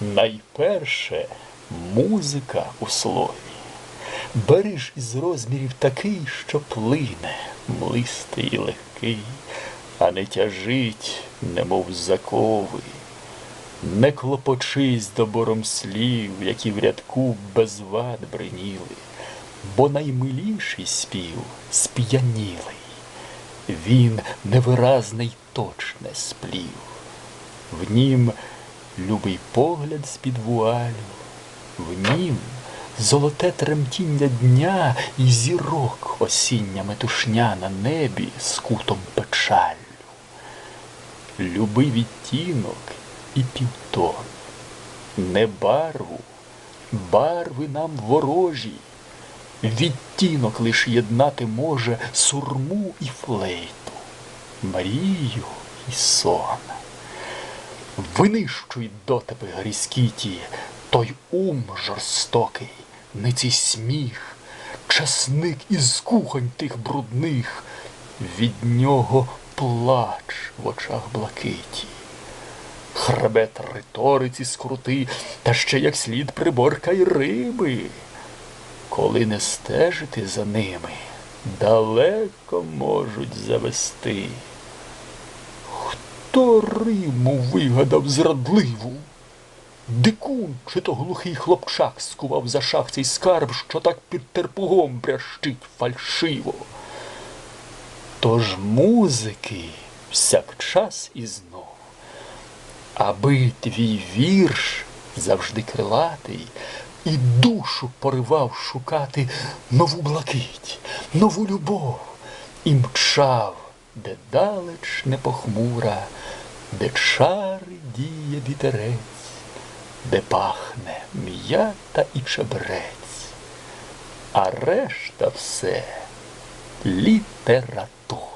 Найперше музика у слові. Бери ж із розмірів такий, що плине, млистий і легкий, а не тяжить, немов закови. Не клопочись добором слів, які в рядку без вад бриніли, бо наймиліший спів сп'янілий, він невиразний точне сплів. В нім любий погляд з-під вуалю, в нім золоте тремтіння дня і зірок осіння метушня на небі з кутом печаллю. Люби відтінок і півтон, не барву, барви нам ворожі, відтінок лиш єднати може сурму і флейту, мрію і сон. Винищуй дотепи грізкі ті, той ум жорстокий, ниций сміх, часник із кухонь тих брудних, від нього плач в очах блакиті. Хребет риториці скрути, та ще як слід приборкай риби. Коли не стежити за ними, далеко можуть завести. Хто Риму вигадав зрадливу? Дикун чи то глухий хлопчак скував за шах цей скарб, що так під терпугом брящить фальшиво. Тож музики всякчас і знов, аби твій вірш завжди крилатий, і душу поривав шукати нову блакить, нову любов, і мчав, де далеч не похмура, де чари діє вітерець, де пахне м'ята і чебрець, а решта все література.